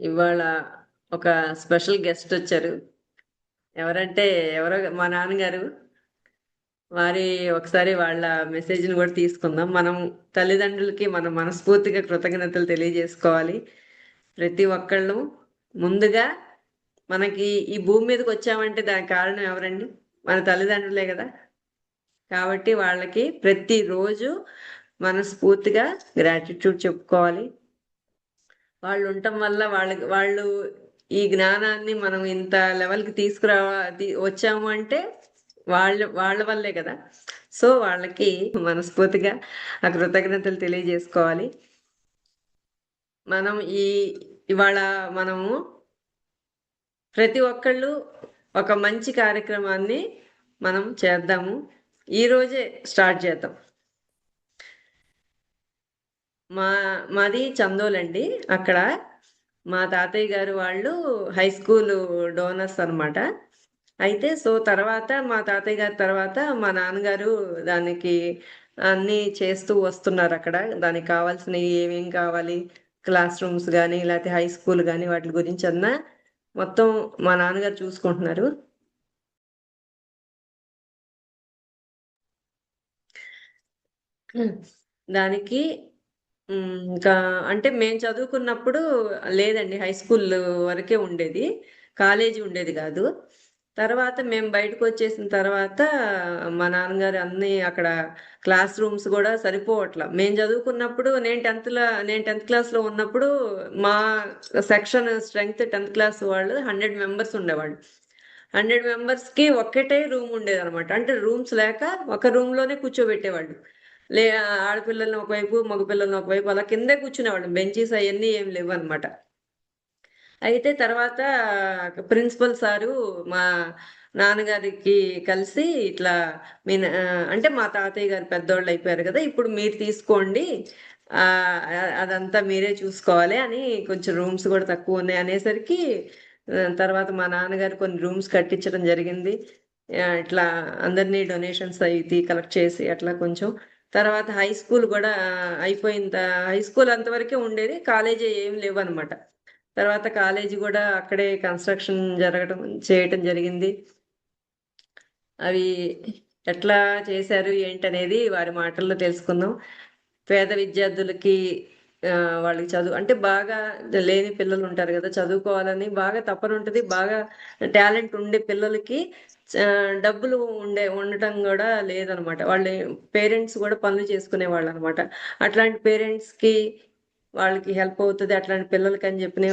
ఇవాళ ఒక special guest వచ్చారు. ఎవరంటే ఎవరో మా నాన్నగారు. వారి ఒకసారి వాళ్ళ మెసేజ్ని కూడా తీసుకుందాం. మనం తల్లిదండ్రులకి మనం మనస్ఫూర్తిగా కృతజ్ఞతలు తెలియజేసుకోవాలి. ప్రతి ఒక్కళ్ళు ముందుగా మనకి ఈ భూమి మీదకి వచ్చామంటే దానికి కారణం ఎవరండి? మన తల్లిదండ్రులే కదా. కాబట్టి వాళ్ళకి ప్రతిరోజు మనస్ఫూర్తిగా గ్రాటిట్యూడ్ చెప్పుకోవాలి. వాళ్ళు ఉండటం వల్ల వాళ్ళకి వాళ్ళు ఈ జ్ఞానాన్ని మనం ఇంత లెవెల్కి తీసుకురా తీ- వచ్చాము అంటే వాళ్ళ వాళ్ళ వల్లే కదా. సో వాళ్ళకి మనస్ఫూర్తిగా ఆ కృతజ్ఞతలు తెలియజేసుకోవాలి. మనం ఈ ఇవాళ మనము ప్రతి ఒక్కళ్ళు ఒక మంచి కార్యక్రమాన్ని మనం చేద్దాము. ఈ రోజే స్టార్ట్ చేద్దాం. మా మాది చందోలండి. అక్కడ మా తాతయ్య గారు వాళ్ళు హై స్కూల్ డోనర్స్ అన్నమాట. అయితే సో తర్వాత మా తాతయ్య గారి తర్వాత మా నాన్నగారు దానికి అన్నీ చేస్తూ వస్తున్నారు అక్కడ. దానికి కావాల్సినవి ఏమేం కావాలి? క్లాస్ రూమ్స్ కానీ లేకపోతే హై స్కూల్ కానీ వాటి గురించి అన్నా మొత్తం మా నాన్నగారు చూసుకుంటున్నారు. దానికి ఇంకా అంటే మేము చదువుకున్నప్పుడు లేదండి హై స్కూల్ వరకే ఉండేది కాలేజీ ఉండేది కాదు. తర్వాత మేము బయటకు వచ్చేసిన తర్వాత మా నాన్నగారు అన్ని అక్కడ క్లాస్ రూమ్స్ కూడా సరిపోవట్లా. మేము చదువుకున్నప్పుడు నేను టెన్త్లో నేను టెన్త్ క్లాస్లో ఉన్నప్పుడు మా సెక్షన్ స్ట్రెంగ్త్ టెన్త్ క్లాస్ వాళ్ళు హండ్రెడ్ మెంబర్స్ ఉండేవాళ్ళు. హండ్రెడ్ మెంబర్స్కి ఒక్కటే రూమ్ ఉండేది అనమాట అంటే రూమ్స్ లేక ఒక రూమ్లోనే కూర్చోబెట్టేవాళ్ళు. లే ఆడపిల్లల్ని ఒకవైపు మగపిల్లల్ని ఒకవైపు అలా కిందే కూర్చునేవాళ్ళం. బెంచీస్ అవన్నీ ఏం లేవు అనమాట అయితే తర్వాత ప్రిన్సిపల్ సారు మా నాన్నగారికి కలిసి ఇట్లా మీ నా- అంటే మా తాతయ్య గారు పెద్దోళ్ళు అయిపోయారు కదా ఇప్పుడు మీరు తీసుకోండి అదంతా మీరే చూసుకోవాలి అని కొంచెం రూమ్స్ కూడా తక్కువ ఉన్నాయి అనేసరికి తర్వాత మా నాన్నగారు కొన్ని రూమ్స్ కట్టించడం జరిగింది. ఇట్లా అందరినీ డొనేషన్స్ అవి కలెక్ట్ చేసి అట్లా కొంచెం తర్వాత హై స్కూల్ కూడా అయిపోయిన హై స్కూల్ అంతవరకే ఉండేది కాలేజీ ఏం లేవు అనమాట తర్వాత కాలేజీ కూడా అక్కడే కన్స్ట్రక్షన్ జరగడం చేయటం జరిగింది. అవి ఎట్లా చేశారు ఏంటనేది వారి మాటల్లో తెలుసుకుందాం. పేద విద్యార్థులకి వాళ్ళకి చదువు అంటే బాగా లేని పిల్లలు ఉంటారు కదా చదువుకోవాలని బాగా తపన ఉంటుంది బాగా టాలెంట్ ఉండే పిల్లలకి డబ్బులు ఉండే ఉండటం కూడా లేదనమాట. వాళ్ళ పేరెంట్స్ కూడా పనులు చేసుకునే వాళ్ళు అనమాట అట్లాంటి పేరెంట్స్కి వాళ్ళకి హెల్ప్ అవుతుంది. అట్లాంటి పిల్లలకి అని చెప్పిన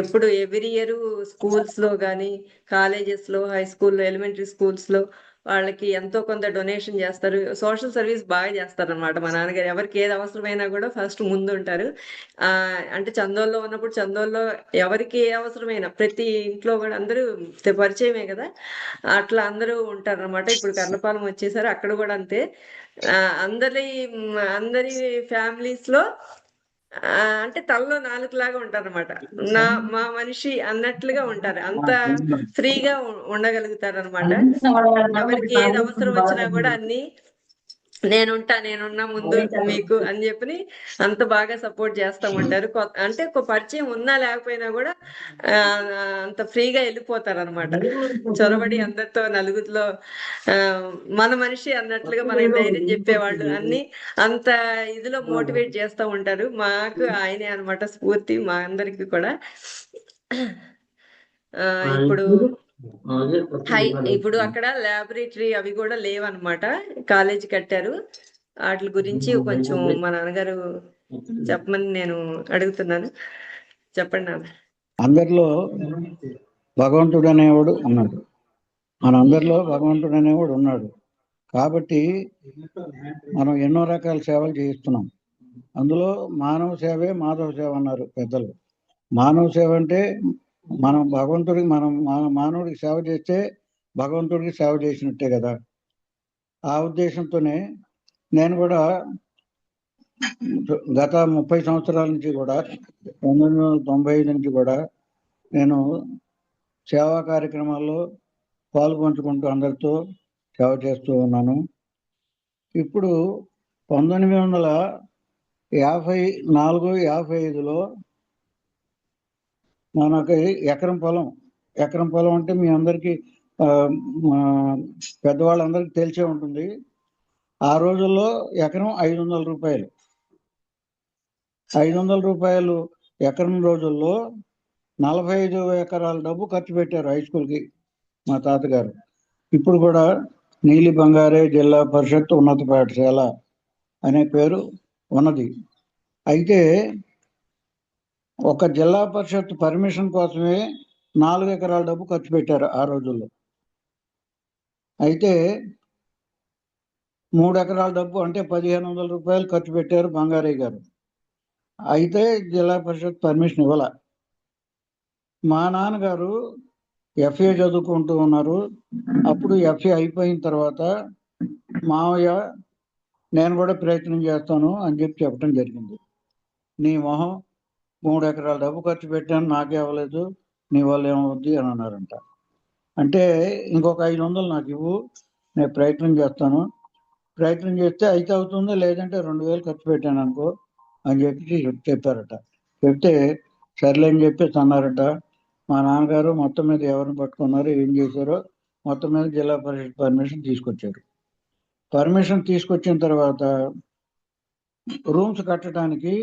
ఎప్పుడు ఎవ్రీ ఇయర్ స్కూల్స్లో కానీ కాలేజెస్లో హై స్కూల్లో ఎలిమెంటరీ స్కూల్స్లో వాళ్ళకి ఎంతో కొంత డొనేషన్ చేస్తారు. సోషల్ సర్వీస్ బాగా చేస్తారు అనమాట మా నాన్నగారు. ఎవరికి ఏది అవసరమైనా కూడా ఫస్ట్ ముందు ఉంటారు ఆ అంటే చందోల్లో ఉన్నప్పుడు చందోల్లో ఎవరికి ఏ అవసరమైనా ప్రతి ఇంట్లో కూడా అందరూ పరిచయమే కదా. అట్లా అందరూ ఉంటారు అనమాట ఇప్పుడు కర్ణపాలెం వచ్చేసారు. అక్కడ కూడా అంతే. అందరి అందరి ఫ్యామిలీస్లో అంటే తలలో నాలుగు లాగా ఉంటారు అనమాట నా మా మనిషి అన్నట్లుగా ఉంటారు. అంత ఫ్రీగా ఉండగలుగుతారు అనమాట ఎవరికి ఏది అవసరం వచ్చినా కూడా అన్ని నేనుంటా నేనున్నా ముందు మీకు అని చెప్పి అంత బాగా సపోర్ట్ చేస్తూ ఉంటారు అంటే ఒక పరిచయం ఉన్నా లేకపోయినా కూడా ఆ, అంత ఫ్రీగా వెళ్ళిపోతారు అనమాట చొరబడి అందరితో నలుగురిలో ఆ, మన మనిషి అన్నట్లుగా మనకి ధైర్యం చెప్పేవాళ్ళు అన్ని అంత ఇదిలో మోటివేట్ చేస్తూ ఉంటారు. మాకు ఆయనే అన్నమాట స్ఫూర్తి మా అందరికి కూడా. ఇప్పుడు హై ఇప్పుడు అక్కడ ల్యాబొరేటరీ అవి కూడా లేవన్నమాట. కాలేజ్ కట్టారు. వాటి గురించి కొంచెం మా నాన్నగారు చెప్పమని నేను అడుగుతున్నాను. చెప్పండి నాన్న. అందరిలో భగవంతుడు అనేవాడు ఉన్నాడు. మనందరిలో భగవంతుడు అనేవాడు ఉన్నాడు. కాబట్టి మనం ఎన్నో రకాల సేవలు చేయిస్తున్నాం. అందులో మానవ సేవే మాధవ సేవ అన్నారు పెద్దలు. మానవ సేవ అంటే మనం భగవంతుడికి మనం మా- మానవుడికి సేవ చేస్తే భగవంతుడికి సేవ చేసినట్టే కదా. ఆ ఉద్దేశంతోనే నేను కూడా గత ముప్పై సంవత్సరాల నుంచి కూడా పంతొమ్మిది వందల తొంభై ఐదు నుంచి కూడా నేను సేవా కార్యక్రమాల్లో పాల్పంచుకుంటూ అందరితో సేవ చేస్తూ ఉన్నాను. ఇప్పుడు పంతొమ్మిది వందల యాభై నాలుగు యాభై ఐదులో మనకి ఎకరం పొలం ఎకరం పొలం అంటే మీ అందరికీ పెద్దవాళ్ళందరికీ తెలిసే ఉంటుంది. ఆ రోజుల్లో ఎకరం ఐదు వందల రూపాయలు. ఐదు వందల రూపాయలు ఎకరం రోజుల్లో నలభై ఐదు ఎకరాల డబ్బు ఖర్చు పెట్టారు హై స్కూల్కి మా తాతగారు. ఇప్పుడు కూడా నీలి బంగారే జిల్లా పరిషత్ ఉన్నత పాఠశాల అనే పేరు ఉన్నది. అయితే ఒక జిల్లా పరిషత్ పర్మిషన్ కోసమే నాలుగు ఎకరాల డబ్బు ఖర్చు పెట్టారు ఆ రోజుల్లో. అయితే మూడు ఎకరాల డబ్బు అంటే పదిహేను వందల రూపాయలు ఖర్చు పెట్టారు బంగారయ్య గారు. అయితే జిల్లా పరిషత్ పర్మిషన్ ఇవ్వాల. మా నాన్నగారు ఎఫ్ఏ చదువుకుంటూ ఉన్నారు. అప్పుడు ఎఫ్ఏ అయిపోయిన తర్వాత మావయ్య నేను కూడా ప్రయత్నం చేస్తాను అని చెప్పి చెప్పడం జరిగింది. నీ మొహం మూడు ఎకరాల డబ్బు ఖర్చు పెట్టాను నాకే అవ్వలేదు నీ వల్ల ఏమవుద్ది అని అన్నారంట. అంటే ఇంకొక ఐదు వందలు నాకు ఇవ్వు నేను ప్రయత్నం చేస్తాను. ప్రయత్నం చేస్తే అయితే అవుతుందో లేదంటే రెండు వేలు ఖర్చు పెట్టాను అనుకో అని చెప్పి చెప్పారట. చెప్తే సర్లే అని చెప్పేసి అన్నారట. మా నాన్నగారు మొత్తం మీద ఎవరిని పట్టుకున్నారో ఏం చేశారో మొత్తం మీద జిల్లా పరిషత్ పర్మిషన్ తీసుకొచ్చారు. పర్మిషన్ తీసుకొచ్చిన తర్వాత రూమ్స్ కట్టడానికి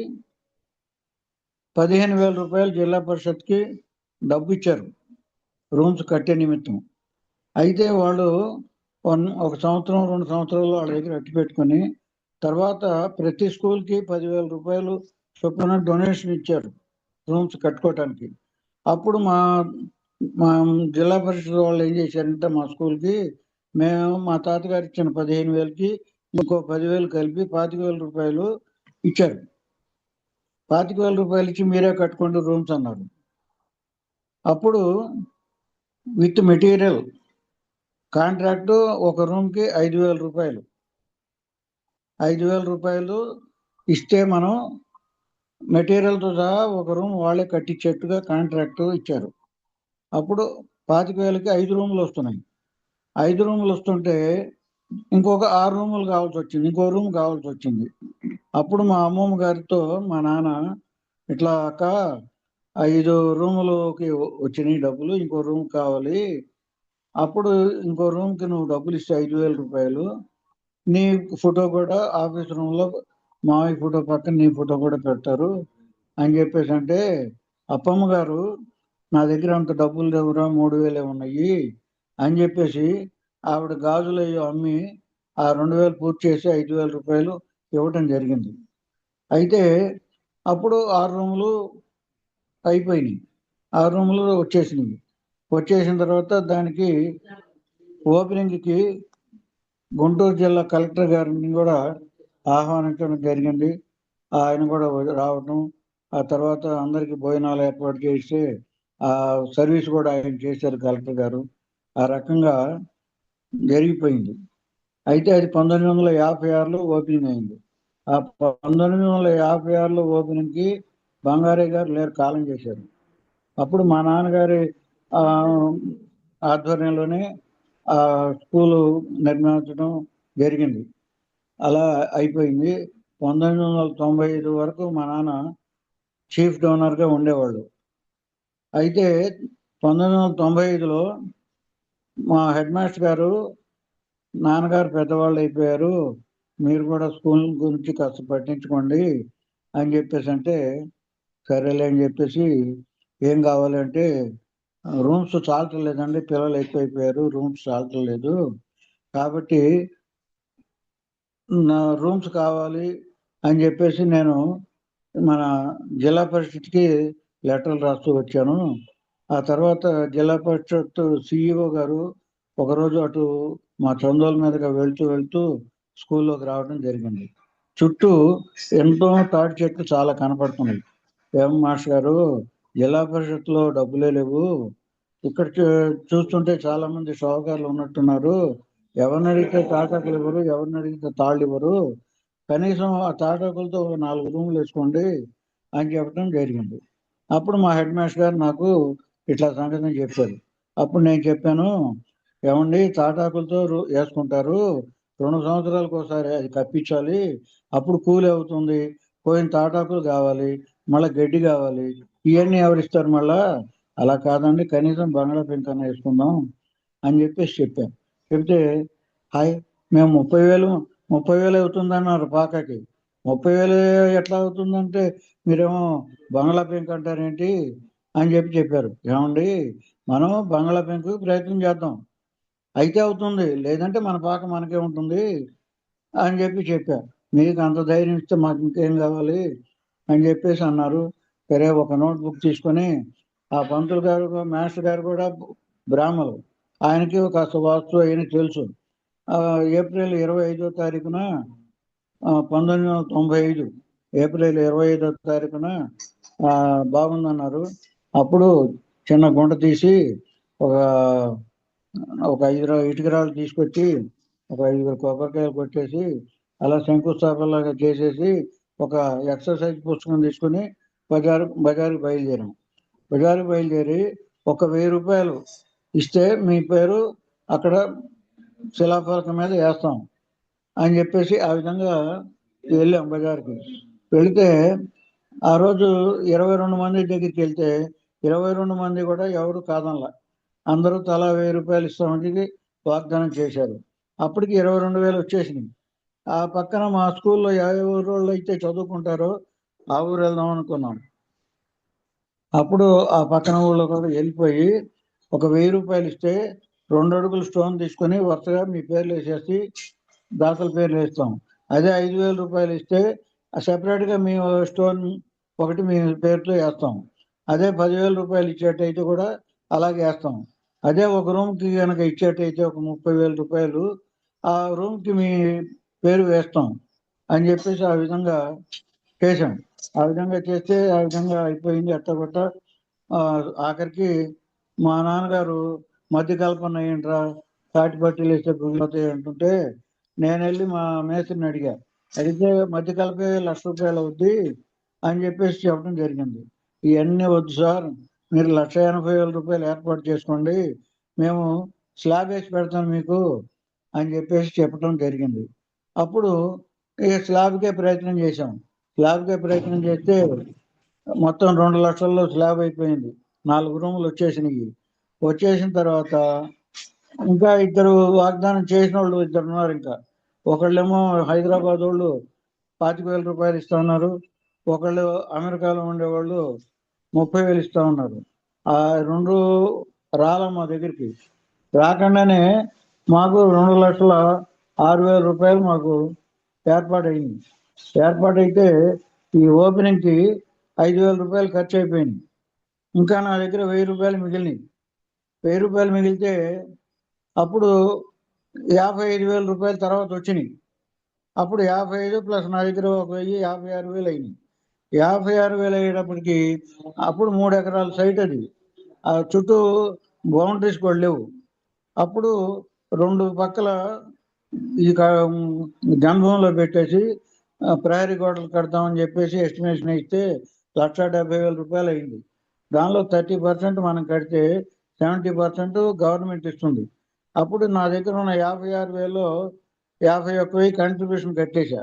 పదిహేను వేల రూపాయలు జిల్లా పరిషత్కి డబ్బు ఇచ్చారు రూమ్స్ కట్టే నిమిత్తం. అయితే వాళ్ళు వన్ ఒక సంవత్సరం రెండు సంవత్సరాలు వాళ్ళ దగ్గర అట్టి పెట్టుకొని తర్వాత ప్రతి స్కూల్కి పదివేల రూపాయలు చొప్పున డొనేషన్ ఇచ్చారు రూమ్స్ కట్టుకోవటానికి అప్పుడు మా మా జిల్లా పరిషత్ వాళ్ళు ఏం చేశారంటే మా స్కూల్కి మేము మా తాతగారు ఇచ్చిన పదిహేను వేలకి ఇంకో పదివేలు కలిపి పాతిక వేల రూపాయలు ఇచ్చారు. పాతిక వేల రూపాయలు ఇచ్చి మీరే కట్టుకోండి రూమ్స్ అన్నారు అప్పుడు విత్ మెటీరియల్ కాంట్రాక్టు ఒక రూమ్కి ఐదు వేల రూపాయలు. ఐదు వేల రూపాయలు ఇస్తే మనం మెటీరియల్తో సహా ఒక రూమ్ వాళ్ళే కట్టించేట్టుగా కాంట్రాక్ట్ ఇచ్చారు. అప్పుడు పాతిక వేలకి ఐదు రూములు వస్తున్నాయి. ఐదు రూములు వస్తుంటే ఇంకొక ఆరు రూములు కావాల్సి వచ్చింది ఇంకో రూమ్ కావాల్సి వచ్చింది. అప్పుడు మా అమ్మమ్మ గారితో మా నాన్న ఇట్లా అక్క ఐదు రూములకి వచ్చినాయి డబ్బులు ఇంకో రూమ్ కావాలి. అప్పుడు ఇంకో రూమ్కి నువ్వు డబ్బులు ఇస్తే ఐదు వేల రూపాయలు. నీ ఫోటో కూడా ఆఫీస్ రూమ్లో మావి ఫోటో పక్కన నీ ఫోటో కూడా పెడతారు. అని చెప్పేసి అంటే అప్పమ్మ గారు నా దగ్గర అంత డబ్బులు లేవురా మూడు వేలే ఉన్నాయి అని చెప్పేసి ఆవిడ గాజులు అమ్మి ఆ రెండు వేలు పూర్తి చేసి ఐదు వేల రూపాయలు ఇవ్వటం జరిగింది. అయితే అప్పుడు ఆరు రూములు అయిపోయినాయి. ఆరు రూములు వచ్చేసినాయి. వచ్చేసిన తర్వాత దానికి ఓపెనింగ్కి గుంటూరు జిల్లా కలెక్టర్ గారిని కూడా ఆహ్వానించడం జరిగింది. ఆయన కూడా రావటం ఆ తర్వాత అందరికీ భోజనాలు ఏర్పాటు చేస్తే ఆ సర్వీస్ కూడా ఆయన చేశారు కలెక్టర్ గారు. ఆ రకంగా జరిగిపోయింది. అయితే అది పంతొమ్మిది వందల యాభై ఆరులో ఓపెనింగ్ అయింది. ఆ పంతొమ్మిది వందల యాభై ఆరులో ఓపెనింగ్కి బంగారయ్య గారు లేరు కాలం చేశారు. అప్పుడు మా నాన్నగారి ఆధ్వర్యంలోనే ఆ స్కూలు నిర్మించడం జరిగింది. అలా అయిపోయింది. పంతొమ్మిది వందల తొంభై ఐదు వరకు మా నాన్న చీఫ్ డోనర్గా ఉండేవాళ్ళు. అయితే పంతొమ్మిది వందల తొంభై ఐదులో మా హెడ్ మాస్టర్ గారు నాన్నగారు పెద్దవాళ్ళు అయిపోయారు. మీరు కూడా స్కూల్ గురించి కాస్త పట్టించుకోండి అని చెప్పేసి అంటే సరేలే అని చెప్పేసి ఏం కావాలంటే రూమ్స్ చాలట్లేదండి. పిల్లలు ఎక్కువైపోయారు రూమ్స్ చాలట్లేదు. కాబట్టి నా రూమ్స్ కావాలి అని చెప్పేసి నేను మన జిల్లా పరిషత్కి లెటర్లు రాస్తూ వచ్చాను. ఆ తర్వాత జిల్లా పరిషత్ సిఇఓ గారు ఒకరోజు అటు మా చందోల మీదుగా వెళ్తూ వెళ్తూ స్కూల్లోకి రావడం జరిగింది. చుట్టూ ఎంతో తాటి చెట్లు చాలా కనపడుతున్నాయి. ఏం మాస్టర్ గారు జిల్లా పరిషత్లో డబ్బులే లేవు. ఇక్కడ చూ- చూస్తుంటే చాలా మంది షావుకారులు ఉన్నట్టున్నారు. ఎవరిని అడిగితే తాటాకులు ఇవ్వరు ఎవరిని అడిగితే తాళ్ళు ఇవ్వరు. కనీసం ఆ తాటాకులతో ఒక నాలుగు రూములు వేసుకోండి అని చెప్పడం జరిగింది. అప్పుడు మా హెడ్ మాస్టర్ గారు నాకు ఇట్లా సంగతి చెప్పారు. అప్పుడు నేను చెప్పాను ఏమండి తాటాకులతో వేసుకుంటారు రెండు సంవత్సరాలకు ఒకసారి అది కప్పించాలి అప్పుడు కూలి అవుతుంది పోయిన తాటాకులు కావాలి మళ్ళీ గడ్డి కావాలి ఇవన్నీ ఎవరిస్తారు మళ్ళా? అలా కాదండి కనీసం బంగ్లా పెంక్ అన్న వేసుకుందాం అని చెప్పేసి చెప్పాను. చెప్తే హాయ్ మేము ముప్పై వేలు ముప్పై వేలు అవుతుందన్నారు పాకకి. ముప్పై వేలు ఎట్లా అవుతుందంటే మీరేమో బంగ్లా పెంక్ అంటారేంటి? అని చెప్పి చెప్పారు. ఏమండి? మనం బంగ్లా పెంకు ప్రయత్నం చేద్దాం. అయితే అవుతుంది. లేదంటే మన పాక మనకే ఉంటుంది అని చెప్పి చెప్పారు. మీకు అంత ధైర్యం ఇస్తే మాకు ఇంకేం కావాలి అని చెప్పేసి అన్నారు. సరే ఒక నోట్ బుక్ తీసుకొని ఆ పంతులు గారు మాస్టర్ గారు కూడా బ్రాహ్మలు. ఆయనకి ఒక వాస్తు అయిన తెలుసు. ఆ, ఏప్రిల్ ఇరవై ఐదో తారీఖున పంతొమ్మిది వందల తొంభై ఐదు. ఏప్రిల్ ఇరవై ఐదో తారీఖున ఆ, బాగుందన్నారు. అప్పుడు చిన్న గుంట తీసి ఒక ఒక ఐదు ఇటుకరాలు తీసుకొచ్చి ఒక ఐదుగురు కొబ్బరికాయలు కొట్టేసి అలా శంకుస్థాపనలాగా చేసేసి ఒక ఎక్సర్సైజ్ పుస్తకం తీసుకుని బజారు బజారుకి బయలుదేరాం. బజారుకి బయలుదేరి ఒక వెయ్యి రూపాయలు ఇస్తే మీ పేరు అక్కడ శిలాఫలకం మీద వేస్తాం అని చెప్పేసి ఆ విధంగా వెళ్ళాం బజార్కి. వెళితే ఆ రోజు ఇరవై రెండు మంది దగ్గరికి వెళ్తే ఇరవై రెండు మంది కూడా ఎవరు కాదనలా. అందరూ తలా వెయ్యి రూపాయలు ఇస్తామని వాగ్దానం చేశారు. అప్పటికి ఇరవై రెండు వేలు వచ్చేసినాయి. ఆ పక్కన మా స్కూల్లో ఏ అయితే చదువుకుంటారో ఆ ఊరు వెళ్దాం అనుకున్నాం. అప్పుడు ఆ పక్కన ఊళ్ళో కూడా వెళ్ళిపోయి ఒక వెయ్యి రూపాయలు ఇస్తే రెండు అడుగులు స్టోన్ తీసుకొని వరుసగా మీ పేర్లు వేసేసి దాతల పేర్లు వేస్తాం. అదే ఐదు వేల రూపాయలు ఇస్తే సెపరేట్గా మీ స్టోన్ ఒకటి మీ పేరుతో వేస్తాం. అదే పదివేల రూపాయలు ఇచ్చేటైతే కూడా అలాగే వేస్తాం. అదే ఒక రూమ్కి కనుక ఇచ్చేటైతే ఒక ముప్పై వేల రూపాయలు ఆ రూమ్కి మీ పేరు వేస్తాం అని చెప్పేసి ఆ విధంగా చేశాం. ఆ విధంగా చేస్తే ఆ విధంగా అయిపోయింది అట్టగొట్ట. ఆఖరికి మా నాన్నగారు మధ్య కల్పన ఏంట్రా తాటి బట్టలు వేస్తే గుళ్ళవుతాయి అంటుంటే నేను వెళ్ళి మా మేస్త్రిని అడిగా అడిగితే మధ్య కలిపే లక్ష రూపాయలు అవుద్ది అని చెప్పేసి చెప్పడం జరిగింది. ఇవన్నీ వద్దు సార్. మీరు లక్ష ఎనభై వేల రూపాయలు ఏర్పాటు చేసుకోండి. మేము స్లాబ్ వేసి పెడతాం మీకు అని చెప్పేసి చెప్పడం జరిగింది. అప్పుడు ఇక స్లాబ్కే ప్రయత్నం చేశాం. స్లాబ్కే ప్రయత్నం చేస్తే మొత్తం రెండు లక్షల్లో స్లాబ్ అయిపోయింది. నాలుగు రూములు వచ్చేసినాయి. వచ్చేసిన తర్వాత ఇంకా ఇద్దరు వాగ్దానం చేసిన వాళ్ళు ఇద్దరు ఉన్నారు ఇంకా. ఒకళ్ళేమో హైదరాబాద్ వాళ్ళు పాతిక వేల రూపాయలు ఇస్తా ఉన్నారు. ఒకళ్ళు అమెరికాలో ఉండేవాళ్ళు ముప్పై వేలు ఇస్తా ఉన్నారు. ఆ రెండు రాల మా దగ్గరికి. రాకుండానే మాకు రెండు లక్షల ఆరు వేల రూపాయలు మాకు ఏర్పాటైంది ఏర్పాటైతే ఈ ఓపెనింగ్కి ఐదు వేల రూపాయలు ఖర్చు అయిపోయింది ఇంకా నా దగ్గర వెయ్యి రూపాయలు మిగిలినాయి. వెయ్యి రూపాయలు మిగిలితే అప్పుడు యాభై ఐదు వేల రూపాయల తర్వాత వచ్చినాయి. అప్పుడు యాభై ఐదు ప్లస్ నా దగ్గర ఒక వెయ్యి యాభై ఆరు వేలు అయినాయి. యాభై ఆరు వేలు అయ్యేటప్పటికి అప్పుడు మూడు ఎకరాల సైట్ అది. ఆ చుట్టూ బౌండరీస్ కూడా లేవు. అప్పుడు రెండు పక్కల ఈ జన్మభూమిలో పెట్టేసి ప్రయారీ ప్రహరీ గోడలు కడతామని చెప్పేసి ఎస్టిమేషన్ ఇస్తే లక్ష డెబ్బై వేల రూపాయలు అయింది. దానిలో థర్టీ పర్సెంట్ మనం కడితే సెవెంటీ పర్సెంట్ గవర్నమెంట్ ఇస్తుంది. అప్పుడు నా దగ్గర ఉన్న యాభై ఆరు వేలు యాభై ఒక్క వెయ్యి కంట్రిబ్యూషన్ కట్టేశా.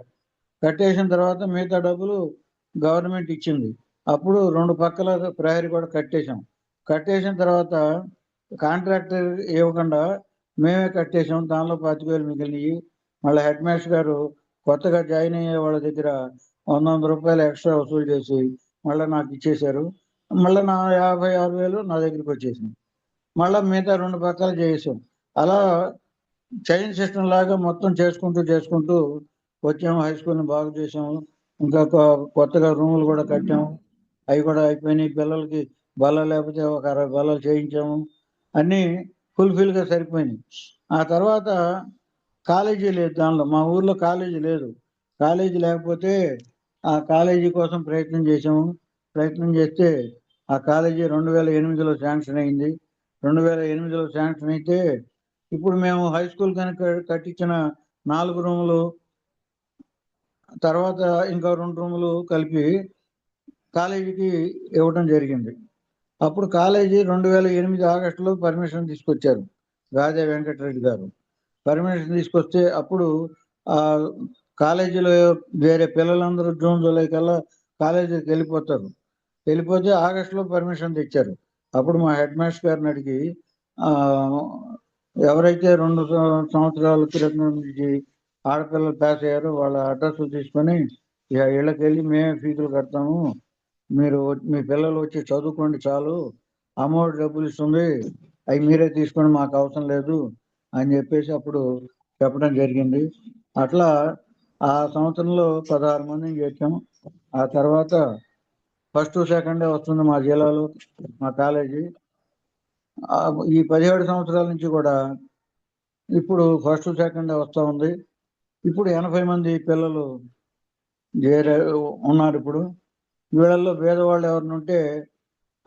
కట్టేసిన తర్వాత మిగతా డబ్బులు గవర్నమెంట్ ఇచ్చింది. అప్పుడు రెండు పక్కల ప్రహరీ కూడా కట్టేశాం. కట్టేసిన తర్వాత కాంట్రాక్టర్ ఇవ్వకుండా మేమే కట్టేసాం దానిలో పాతికేలు మిగిలినవి మళ్ళీ హెడ్ మాస్టర్ గారు కొత్తగా జాయిన్ అయ్యే వాళ్ళ దగ్గర వంద వంద రూపాయలు ఎక్స్ట్రా వసూలు చేసి మళ్ళీ నాకు ఇచ్చేశారు. మళ్ళీ నా యాభై ఆరు వేలు నా దగ్గరికి వచ్చేసింది. మళ్ళీ మిగతా రెండు పక్కలు చేసాం అలా చైన్ సిస్టమ్ లాగా మొత్తం చేసుకుంటూ చేసుకుంటూ వచ్చాము. హై స్కూల్ని బాగు చేసాము. ఇంకా కొత్తగా రూములు కూడా కట్టాము. అవి కూడా అయిపోయినాయి. పిల్లలకి బల్ల లేకపోతే ఒక అరవై బల్లలు చేయించాము. అన్నీ ఫుల్ఫిల్గా సరిపోయినాయి. ఆ తర్వాత కాలేజీ లేదు దానిలో. మా ఊర్లో కాలేజీ లేదు. కాలేజీ లేకపోతే ఆ కాలేజీ కోసం ప్రయత్నం చేసాము ప్రయత్నం చేస్తే ఆ కాలేజీ రెండు వేల ఎనిమిదిలో శాంక్షన్ అయింది. రెండు వేల ఎనిమిదిలో శాంక్షన్ అయితే ఇప్పుడు మేము హై స్కూల్ కనుక కట్టించిన నాలుగు రూములు తర్వాత ఇంకా రెండు రూములు కలిపి కాలేజీకి ఇవ్వడం జరిగింది. అప్పుడు కాలేజీ రెండు వేల ఎనిమిది ఆగస్టులో పర్మిషన్ తీసుకొచ్చారు రాజా వెంకటరెడ్డి గారు. పర్మిషన్ తీసుకొస్తే అప్పుడు ఆ కాలేజీలో వేరే పిల్లలందరూ జూన్ జూలై కల్లా కాలేజీకి వెళ్ళిపోతారు. వెళ్ళిపోతే ఆగస్టులో పర్మిషన్ తెచ్చారు. అప్పుడు మా హెడ్ మాస్టర్ గారిని అడిగి ఎవరైతే రెండు సంవత్సరాల క్రితం నుంచి ఆడపిల్లలు పాస్ అయ్యారు వాళ్ళ అడ్రస్లు తీసుకొని ఇక ఇళ్ళకి వెళ్ళి మేమే ఫీజులు కడతాము. మీరు మీ పిల్లలు వచ్చి చదువుకోండి చాలు. అమౌంట్ డబ్బులు ఇస్తుంది. అవి మీరే తీసుకొని మాకు అవసరం లేదు అని చెప్పేసి అప్పుడు చెప్పడం జరిగింది. అట్లా ఆ సంవత్సరంలో పదహారు మందిని చేర్చాము. ఆ తర్వాత ఫస్ట్ సెకండ్ వస్తుంది మా జిల్లాలో మా కాలేజీ ఈ పదిహేడు సంవత్సరాల నుంచి కూడా ఇప్పుడు ఫస్ట్ సెకండ్ వస్తూ ఉంది. ఇప్పుడు ఎనభై మంది పిల్లలు చేరే ఉన్నారు ఇప్పుడు. వీళ్ళల్లో పేదవాళ్ళు ఎవరిని ఉంటే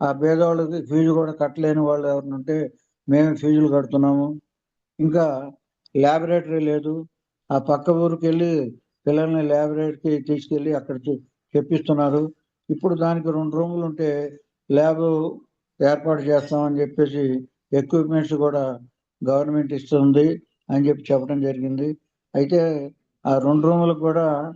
ఆ పేదవాళ్ళకి ఫీజు కూడా కట్టలేని వాళ్ళు ఎవరిని ఉంటే మేము ఫీజులు కడుతున్నాము. ఇంకా ల్యాబొరేటరీ లేదు. ఆ పక్క ఊరికి వెళ్ళి పిల్లల్ని ల్యాబొరేటరీకి తీసుకెళ్ళి అక్కడ చెప్పిస్తున్నారు ఇప్పుడు దానికి రెండు రూములు ఉంటే ల్యాబ్ ఏర్పాటు చేస్తామని చెప్పేసి ఎక్విప్మెంట్స్ కూడా గవర్నమెంట్ ఇస్తుంది అని చెప్పి చెప్పడం జరిగింది. అయితే ఆ రెండు రూములకు కూడా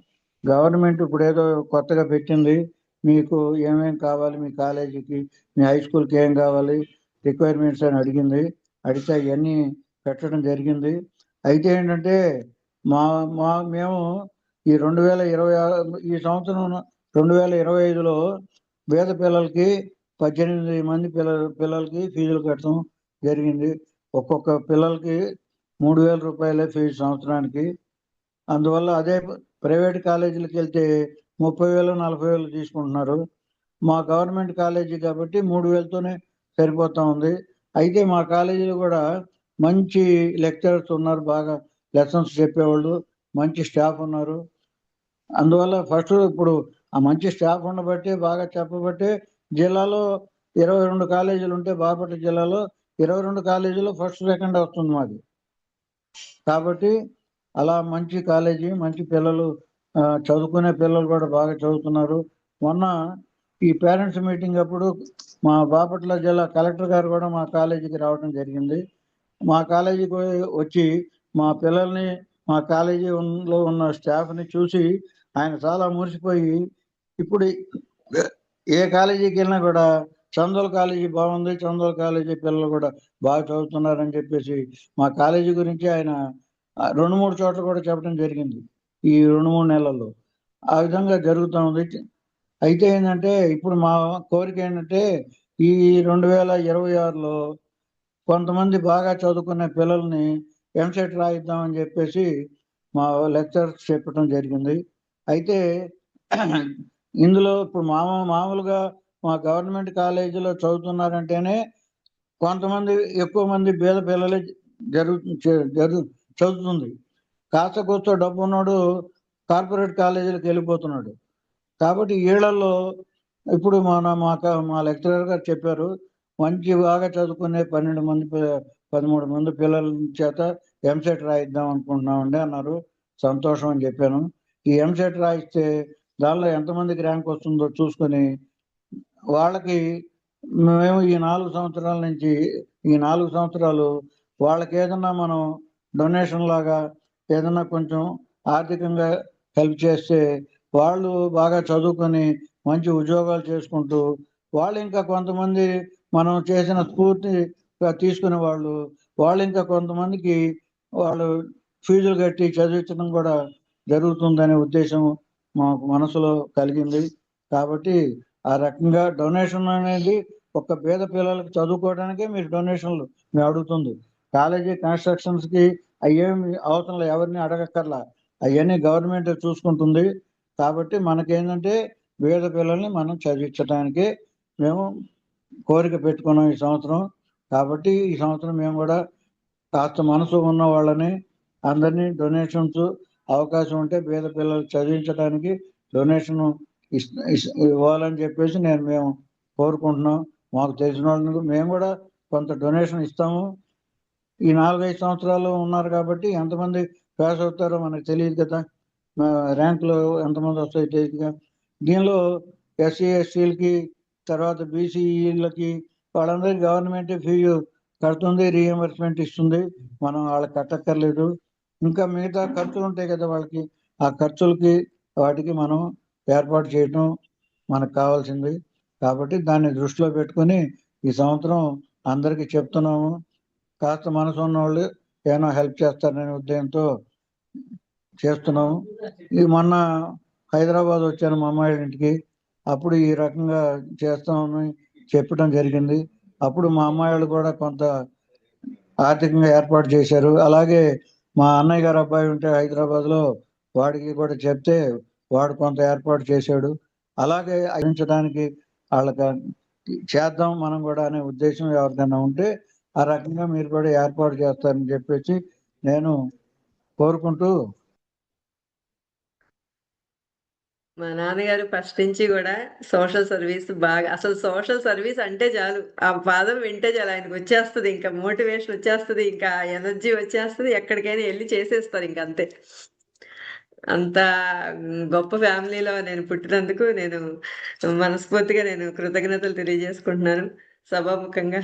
గవర్నమెంట్ ఇప్పుడు ఏదో కొత్తగా పెట్టింది. మీకు ఏమేం కావాలి? మీ కాలేజీకి మీ హై స్కూల్కి ఏం కావాలి? రిక్వైర్మెంట్స్ అని అడిగింది. అడిగితే అవన్నీ పెట్టడం జరిగింది. అయితే ఏంటంటే మా మా మేము ఈ రెండు వేల ఇరవై ఆరు- ఈ సంవత్సరం రెండు వేల ఇరవై ఐదులో పేద పిల్లలకి పద్దెనిమిది మంది పిల్ల పిల్లలకి ఫీజులు కట్టడం జరిగింది. ఒక్కొక్క పిల్లలకి మూడు వేల రూపాయలే ఫీజు సంవత్సరానికి. అందువల్ల అదే ప్రైవేట్ కాలేజీలకు వెళ్తే ముప్పై వేలు నలభై వేలు తీసుకుంటున్నారు. మా గవర్నమెంట్ కాలేజీ కాబట్టి మూడు వేలతోనే సరిపోతా ఉంది. అయితే మా కాలేజీలో కూడా మంచి లెక్చరర్స్ ఉన్నారు బాగా లెసన్స్ చెప్పేవాళ్ళు మంచి స్టాఫ్ ఉన్నారు. అందువల్ల ఫస్ట్ ఇప్పుడు ఆ మంచి స్టాఫ్ ఉండబట్టి బాగా చెప్పబట్టి జిల్లాలో ఇరవై రెండు కాలేజీలు ఉంటే బాపట్ల జిల్లాలో ఇరవై రెండు కాలేజీలో ఫస్ట్ సెకండ్ వస్తుంది మాది. కాబట్టి అలా మంచి కాలేజీ మంచి పిల్లలు చదువుకునే పిల్లలు కూడా బాగా చదువుతున్నారు. మొన్న ఈ పేరెంట్స్ మీటింగ్ అప్పుడు మా బాపట్ల జిల్లా కలెక్టర్ గారు కూడా మా కాలేజీకి రావడం జరిగింది. మా కాలేజీకి వచ్చి మా పిల్లల్ని మా కాలేజీలో ఉన్న స్టాఫ్ని చూసి ఆయన చాలా మురిసిపోయి ఇప్పుడు ఏ కాలేజీకి వెళ్ళినా కూడా చందోల్ కాలేజీ బాగుంది చందోల్ కాలేజీ పిల్లలు కూడా బాగా చదువుతున్నారని చెప్పేసి మా కాలేజీ గురించి ఆయన రెండు మూడు చోట్ల కూడా చెప్పడం జరిగింది ఈ రెండు మూడు నెలల్లో. ఆ విధంగా జరుగుతూ ఉంది. అయితే ఏంటంటే ఇప్పుడు మా కోరిక ఏంటంటే ఈ రెండు వేల ఇరవై ఆరులో కొంతమంది బాగా చదువుకునే పిల్లల్ని ఎంసెట్ రాయిద్దామని చెప్పేసి మా లెక్చర్స్ చెప్పడం జరిగింది. అయితే ఇందులో ఇప్పుడు మామూ మామూలుగా మా గవర్నమెంట్ కాలేజీలో చదువుతున్నారంటేనే కొంతమంది ఎక్కువ మంది పేద పిల్లలే జరుగు జరుగు చదువుతుంది. కాస్త కూస్త డబ్బు ఉన్నాడు కార్పొరేట్ కాలేజీలకు వెళ్ళిపోతున్నాడు. కాబట్టి వీళ్ళల్లో ఇప్పుడు మన మా మా లెక్చరర్ గారు చెప్పారు మంచి బాగా చదువుకునే పన్నెండు మంది పదమూడు మంది పిల్లల చేత ఎంసెట్ రాయిద్దాం అనుకుంటున్నామండి అన్నారు. సంతోషం అని చెప్పాను. ఈ ఎంసెట్ రాయిస్తే దానిలో ఎంతమందికి ర్యాంక్ వస్తుందో చూసుకొని వాళ్ళకి మేము ఈ నాలుగు సంవత్సరాల నుంచి ఈ నాలుగు సంవత్సరాలు వాళ్ళకి ఏదన్నా మనం డొనేషన్ లాగా ఏదన్నా కొంచెం ఆర్థికంగా హెల్ప్ చేస్తే వాళ్ళు బాగా చదువుకొని మంచి ఉద్యోగాలు చేసుకుంటూ వాళ్ళు ఇంకా కొంతమంది మనం చేసిన స్ఫూర్తిగా తీసుకునే వాళ్ళు వాళ్ళు ఇంకా కొంతమందికి వాళ్ళు ఫీజులు కట్టి చదివించడం కూడా జరుగుతుందనే ఉద్దేశం మాకు మనసులో కలిగింది. కాబట్టి ఆ రకంగా డొనేషన్ అనేది ఒక పేద పిల్లలకి చదువుకోవడానికే మీరు డొనేషన్లు మేము అడుగుతుంది. కాలేజీ కన్స్ట్రక్షన్స్కి అయ్యేమి అవతల ఎవరిని అడగక్కర్లా. అవన్నీ గవర్నమెంట్ చూసుకుంటుంది. కాబట్టి మనకేంటంటే పేద పిల్లల్ని మనం చదివించడానికి మేము కోరిక పెట్టుకున్నాం ఈ సంవత్సరం. కాబట్టి ఈ సంవత్సరం మేము కూడా కాస్త మనసు ఉన్న వాళ్ళని అందరినీ డొనేషన్స్ అవకాశం ఉంటే పేద పిల్లలు చదివించడానికి డొనేషన్ ఇవ్వాలని చెప్పేసి నేను మేము కోరుకుంటున్నాం. మాకు తెలిసిన వాళ్ళకి మేము కూడా కొంత డొనేషన్ ఇస్తాము. ఈ నాలుగైదు సంవత్సరాలు ఉన్నారు కాబట్టి ఎంతమంది పాస్ అవుతారో మనకు తెలియదు కదా. ర్యాంకులు ఎంతమంది వస్తాయో తెలియదుగా దీనిలో ఎస్సీ ఎస్సీలకి తర్వాత బీసీఈలకి వాళ్ళందరికీ గవర్నమెంట్ ఫీజు కడుతుంది రీఎంబర్స్మెంట్ ఇస్తుంది. మనం వాళ్ళకి కట్టక్కర్లేదు. ఇంకా మిగతా ఖర్చులు ఉంటాయి కదా వాళ్ళకి. ఆ ఖర్చులకి వాటికి మనం ఏర్పాటు చేయటం మనకు కావాల్సింది. కాబట్టి దాన్ని దృష్టిలో పెట్టుకొని ఈ సంవత్సరం అందరికీ చెప్తున్నాము. కాస్త మనసు ఉన్నవాళ్ళు ఏమైనా హెల్ప్ చేస్తారనే ఉద్దేశంతో చేస్తున్నాము. ఇది మొన్న హైదరాబాద్ వచ్చాను మా అమ్మాయి ఇంటికి. అప్పుడు ఈ రకంగా చేస్తామని చెప్పడం జరిగింది. అప్పుడు మా అమ్మాయిలు కూడా కొంత ఆర్థికంగా ఏర్పాటు చేశారు. అలాగే మా అన్నయ్య గారు అబ్బాయి ఉంటే హైదరాబాద్లో వాడికి కూడా చెప్తే వాడు కొంత ఏర్పాటు చేశాడు. అలాగే అందించడానికి వాళ్ళకి చేద్దాం మనం కూడా అనే ఉద్దేశం ఎవరికైనా ఉంటే ఆ రకంగా మీరు కూడా ఏర్పాటు చేస్తారని చెప్పేసి నేను కోరుకుంటూ మా నాన్నగారు ఫస్ట్ నుంచి కూడా సోషల్ సర్వీస్ బాగా అసలు సోషల్ సర్వీస్ అంటే చాలు. ఆ పాదం వింటే చాలు. ఆయనకు వచ్చేస్తుంది ఇంకా మోటివేషన్ వచ్చేస్తుంది ఇంకా ఎనర్జీ వచ్చేస్తుంది ఎక్కడికైనా వెళ్ళి చేసేస్తారు ఇంకా అంతే. అంత గొప్ప ఫ్యామిలీలో నేను పుట్టినందుకు నేను మనస్ఫూర్తిగా నేను కృతజ్ఞతలు తెలియజేసుకుంటున్నాను. సభాముఖంగా